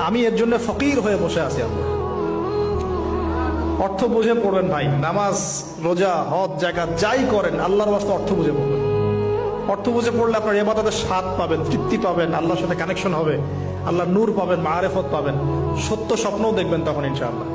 আমি এর জন্য ফকির হয়ে বসে আছি আল্লাহ। অর্থ বুঝে পড়বেন ভাই, নামাজ, রোজা, হজ জায়গা যাই করেন, আল্লাহর বাস্তে অর্থ বুঝে পড়বেন। অর্থ বুঝে পড়লে আপনার এবাদতের স্বাদ পাবেন, তৃপ্তি পাবেন, আল্লাহর সাথে কানেকশন হবে আল্লাহ নূর পাবেন, মারেফত পাবেন। সত্য স্বপ্নও দেখবেন তখন ইনশাআল্লাহ।